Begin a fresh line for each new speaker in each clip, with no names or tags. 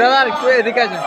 দাদা একটু এদিকে আছে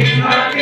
Happy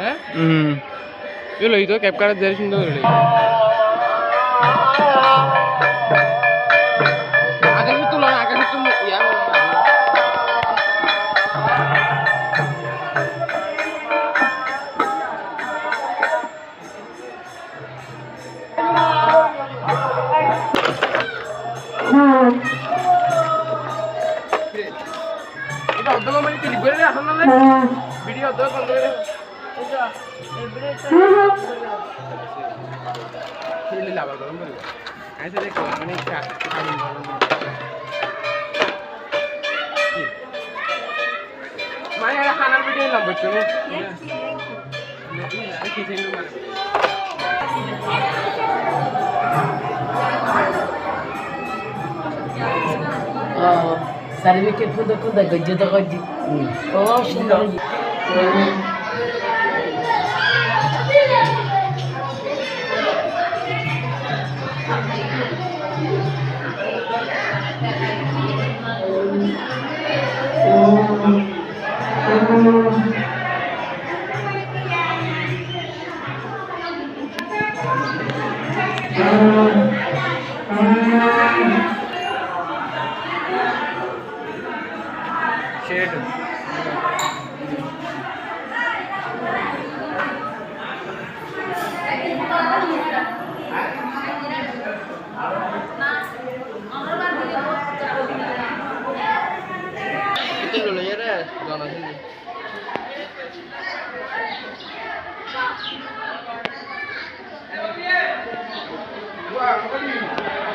হ্যাঁ?
হুম
এলো তো ক্যাপ কাটার দেড় সুন্দর হলো আকাশে তুলো না আকাশে ইয়া এটা অর্ধ মানে ক্লিক করে ভিডিও অর্ধ লাভ গরম করব আমি তো দেখো মানে মানে খানার ভিডিও
খুদে খুদে গজ্জে তো গজ্জি ও সুন্দর
Itu dulu ya deh, jangan sini. Wah, apa nih?